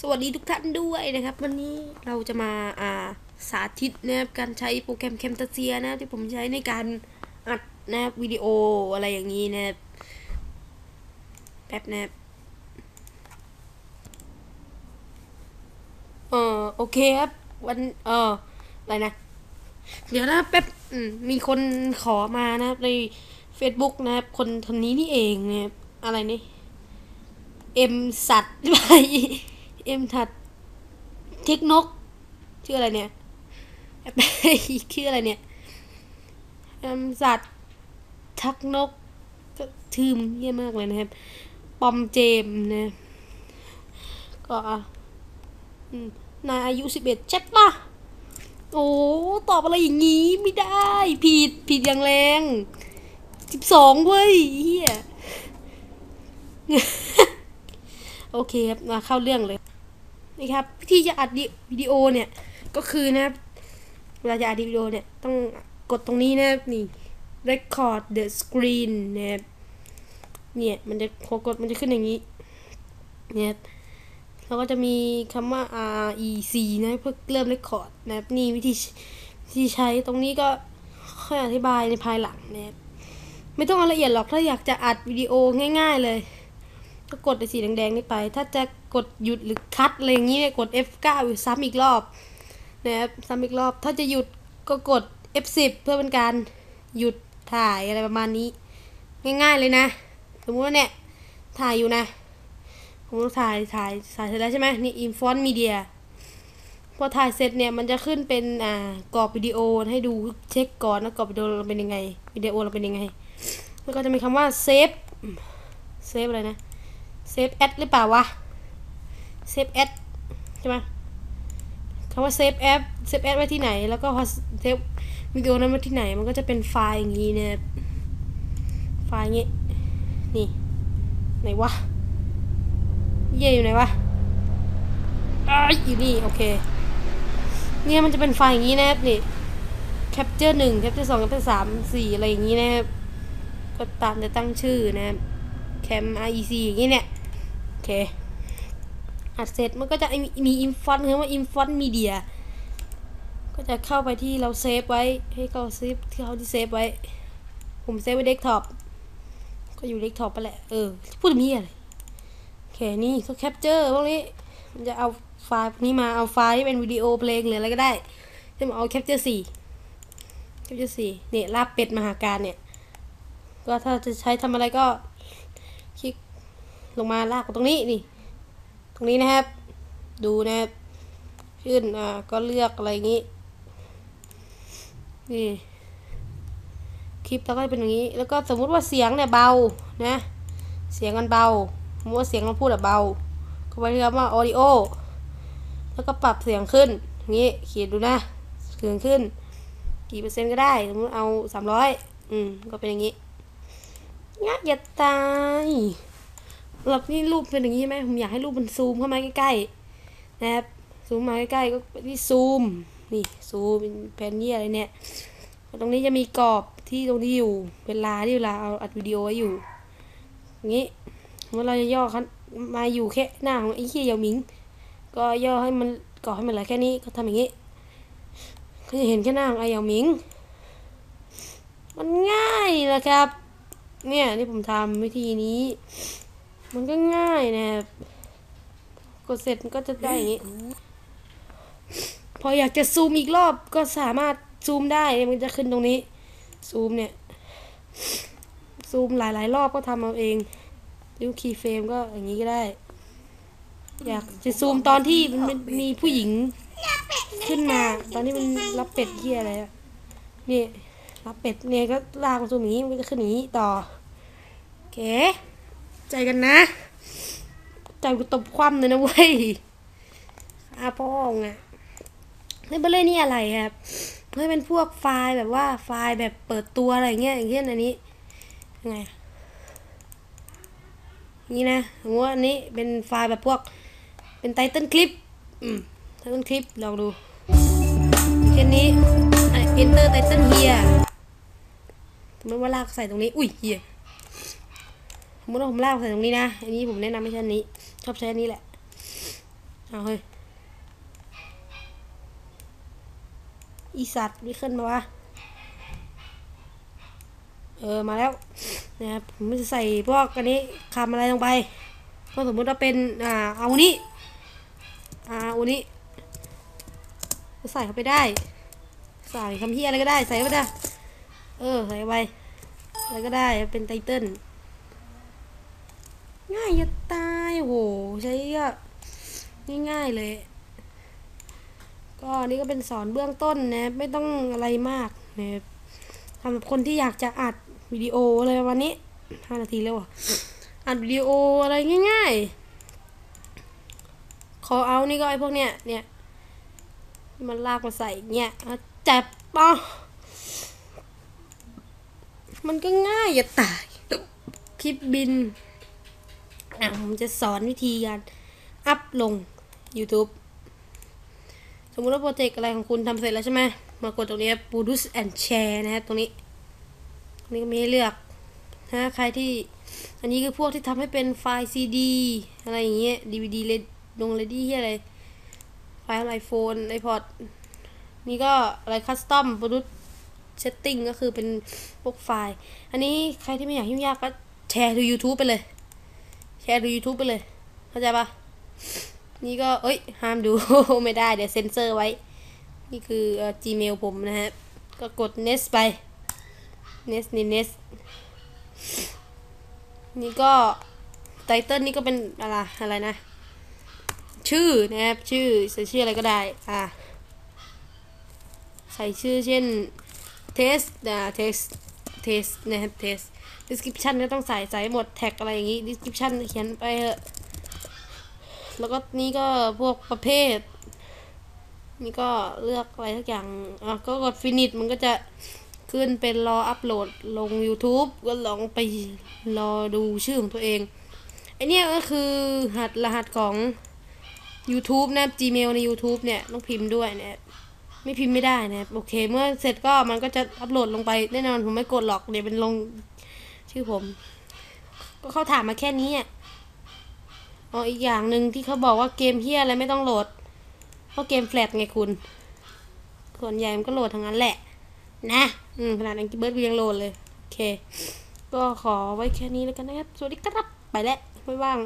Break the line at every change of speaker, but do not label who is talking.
สวัสดีทุกท่านด้วยนะครับ วันนี้เราจะมาอ่าสาธิตนะครับการใช้โปรแกรม c a m t a s i a นะที่ผมใช้ในการอัดนะครับวิดีโออะไรอย่างนี้นะครับแป๊บนะครับเออโอเคครับวันเอออะไรนะ เดี๋ยวนะแป๊บมมีคนขอมานะครับใน Facebook นะครับ คนคนนี้นี่เองนะครับอะไรนี่เอ็มสัตว์ไป เอ็มถัดเทคนก ชื่ออะไรเนี่ยชื่ออะไรเนี่ยเอ็มสัตว์ทักนกก็ชื่มเยี่ยมากเลยนะครับ ปอมเจมนะก็อืมนายอายุสิบเอ็ดใช่ปะโอ้ตอบอะไรอย่างงี้ไม่ได้ ผิดผิดอย่างแรงสิบสองเว้ยเฮียโอเคครับมาเข้าเรื่องเลย นี่ครับวิธีจะอัดวิดีโอเนี่ยก็คือนะครับเวลาจะอัดวิดีโอเนี่ยต้องกดตรงนี้นะครับนี่ record the screen นะครับเนี่ยมันจะพอกดมันจะขึ้นอย่างนี้เนี่ยแล้วก็จะมีคำว่า rec นะเพื่อเริ่ม record นะครับนี่วิธีที่ใช้ตรงนี้ก็ค่อยอธิบายในภายหลังนะครับไม่ต้องเอาละเอียดหรอกถ้าอยากจะอัดวิดีโอง่าย ๆเลย ก็กดไอ้สีแดงๆนี่ไป ถ้าจะกดหยุดหรือคัดอะไรอย่างนี้เนี่ยกด F9 อยู่ซ้ำอีกรอบนะครับซ้ำอีกรอบ ถ้าจะหยุดก็กด F10 เพื่อเป็นการหยุดถ่ายอะไรประมาณนี้ ง่าย ๆเลยนะ สมมติว่าเนี่ย ถ่ายอยู่นะ ผมถ่ายถ่ายถ่ายเสร็จแล้วใช่ไหมนี่ Infont Media พอถ่ายเสร็จเนี่ยมันจะขึ้นเป็นอ่ากรอบวิดีโอให้ดูเช็คก่อนนะกรอบวิดีโอเราเป็นยังไงวิดีโอเราเป็นยังไงแล้วก็จะมีคำว่าเซฟเซฟอะไรนะ เซฟแอดหรือเปล่าวะเซฟแอดใช่ไหมคำว่าเซฟแอปเซฟแอดไว้ที่ไหน แล้วก็พอเซฟวิดีโอนั้นไว้ที่ไหน มันก็จะเป็นไฟล์อย่างนี้เนี่ยไฟล์งี้นี่ ไหนวะ เย่อยู่ไหนวะอ้ายอยู่นี่ โอเค เนี่ยมันจะเป็นไฟล์อย่างนี้นะครับนี่แคปเจอร์หนึ่งแคปเจอร์สองแคปเจอร์สามสี่อะไรอย่างนี้นะครับก็ตามจะตั้งชื่อนะครับแคม REC อย่างนี้เนี่ย เค อัดเสร็จมันก็จะมีอินฟอนคือว่าอินฟอนมีเดีย ก็จะเข้าไปที่เราเซฟไว้ ให้เขาเซฟที่เขาที่เซฟไว้ ผมเซฟไว้เดสก์ท็อป ก็อยู่เดสก์ท็อปไปแหละ เออ พูดมีอะไรโอเค นี่ก็แคปเจอร์พวกนี้ มันจะเอาไฟล์นี้มา เอาไฟล์ที่เป็นวิดีโอเพลงหรืออะไรก็ได้จะมาเอาแคปเจอร์สี่แคปเจอร์สี่เนี่ยลาบเป็ดมหาการเนี่ย ก็ถ้าจะใช้ทำอะไรก็คลิก ลงมาลากตรงนี้นี่ตรงนี้นะครับ ดูนะครับขึ้นอ่าก็เลือกอะไรอย่างนี้นี่คลิปแล้วก็เป็นอย่างนี้ แล้วก็สมมุติว่าเสียงเนี่ยเบานะ เสียงมันเบาสมมติว่าเสียงเราพูดแบบเบา ก็ไปเรียกว่า audio แล้วก็ปรับเสียงขึ้นอย่างนี้เขียนดูนะเสียงขึ้น กี่เปอร์เซ็นต์ก็ได้สมมติเอาสามร้อยอืมก็เป็นอย่างนี้งักอย่าตาย หลับนี่รูปเป็นอย่างนี้ใช่ไหมผมอยากให้รูปมันซูมเข้ามาใกล้ๆนะครับซูมมาใกล้ๆก็ที่ซูมนี่ซูมเป็นแผนนี่อะไรเนี่ยตรงนี้จะมีกรอบที่ตรงนี้อยู่เวลาที่เวลาเอาอัดวิดีโอไว้อยู่อย่างนี้เมื่อเราจะย่อขันมาอยู่แค่หน้าของไอ้เขี้ยยาวหมิง ก็ย่อให้มันก่อให้มันเหลือแค่นี้ก็ทำอย่างนี้ก็จะเห็นแค่หน้าของไอ้ยาวหมิง มันง่ายนะครับ เนี่ยที่ผมทำวิธีนี้ มันก็ง่ายนะครับกดเสร็จมันก็จะได้อย่างนี้ พออยากจะซูมอีกรอบก็สามารถซูมได้มันจะขึ้นตรงนี้ ซูมเนี่ย ซูมหลายๆ รอบก็ทำเอาเองริ้วคีย์เฟรมก็อย่างนี้ก็ได้ อยากจะซูมตอนที่มันมีผู้หญิงขึ้นมา ตอนนี้มันรับเป็ดเที่ยอะไรนี่รับเป็ดเนี่ยก็ลากมาซูมอย่างนี้มันก็จะขึ้นอย่างนี้ต่อโอเค ใจกันนะ ใจกูตบคว่ำเลยนะเว้ยอาพ่องอะนี่เบลเล่นี่อะไรครับเพื่อเป็นพวกไฟล์แบบว่าไฟล์แบบเปิดตัวอะไรเงี้ยอย่างเช่นอันนี้ยังไงนี่นะสมมติว่าอันนี้เป็นไฟล์แบบพวกเป็นไตเติ้ลคลิปอืมไตเติ้ลคลิปลองดูเช่นนี้ enter title here สมมติว่าลากใส่ตรงนี้ อุ้ยเหี้ย สมมติว่าผมลากใส่ตรงนี้นะ อันนี้ผมแนะนำไม่ใช่อันนี้ ชอบใช้อันนี้แหละ เอาเฮ้ย อีสัตว์ไม่ขึ้นมาวะ เออ มาแล้ว นะครับผมจะใส่พวกอันนี้คำอะไรลงไป ก็สมมติว่าเป็น อ่า เอานี้ อ่าอานี้ใส่เข้าไปได้ ใส่คำเฮียอะไรก็ได้ ใส่เข้าไปได้ เออ ใส่ไปอะไรก็ได้ เป็นไตเติ้ล ง่ายจะตายโหใช้ก็ง่ายๆเลย ก็นี่ก็เป็นสอนเบื้องต้นนะ ไม่ต้องอะไรมากนะสำหรับคนที่อยากจะอัดวิดีโออะไรวันนี้ห้านาทีแล้วอะอัดวิดีโออะไรง่ายๆขอเอานี่ก็ไอพวกเนี้ยเนี่ยมันลากมาใส่เนี่ยเจับปะมันก็ง่ายอย่าตาย คลิปบิน อะผมจะสอนวิธีการอัพลง YouTube สมมุติว่าโปรเจกต์อะไรของคุณทำเสร็จแล้วใช่ไหมมากดตรงนี้ produce and share นะครับตรงนี้ตรงนี้ก็มีให้เลือกนะใครที่อันนี้คือพวกที่ทำให้เป็นไฟล์ CD อะไรอย่างเงี้ย DVD เลดลงเลดี้ที่อะไร ไฟล์ไอโฟนไอพอดนี่ก็อะไรคัสตอม produce setting ก็คือเป็นพวกไฟล์ อันนี้ใครที่ไม่อยากยุ่งยากก็แชร์ดู YouTube ไปเลย แชร์ดู YouTube ไปเลย เข้าใจปะนี่ก็ เอ้ย ห้ามดู ไม่ได้ เดี๋ยวเซ็นเซอร์ไว้ นี่คือ Gmail ผมนะฮะ ก็กด Nest ไป Nest นี่ Nest นี่ก็ไตเติลนี่ก็เป็นอะไร อะไรนะ ชื่อนะครับ ชื่อใส่ชื่ออะไรก็ได้ อ่า ใส่ชื่อเช่น test อ่า test test นะครับ test description ก็ต้องใส่ใส่หมดแท็กอะไรอย่างงี้ description เขียนไปเถอะแล้วก็นี่ก็พวกประเภท นี่ก็เลือกอะไรสักอย่างอะก็กด finish มันก็จะขึ้นเป็นรออัปโหลดลง YouTube ก็ลองไปรอดูชื่อของตัวเองไอเนี้ยก็คือหัดรหัสของ YouTube นะ Gmail ใน YouTube เนี่ยต้องพิมพ์ด้วยเนี่ยไม่พิมพ์ไม่ได้นะโอเค เมื่อเสร็จก็มันก็จะอัปโหลดลงไปแน่นอนผมไม่กดหรอกเดี๋ยวเป็นลง ชื่อผม ก็เขาถามมาแค่นี้อะอ๋ออีกอย่างหนึ่งที่เขาบอกว่าเกมเฮียอะไรไม่ต้องโหลด เพราะเกมแฟลตไงคุณ ส่วนใหญ่มันก็โหลดทั้งนั้นแหละ นะ อืมขนาดอังกิเบิร์ดยังโหลดเลย โอเค ก็ขอไว้แค่นี้แล้วกันนะครับ สวัสดีครับ ไปแล้ว ไม่ว่าง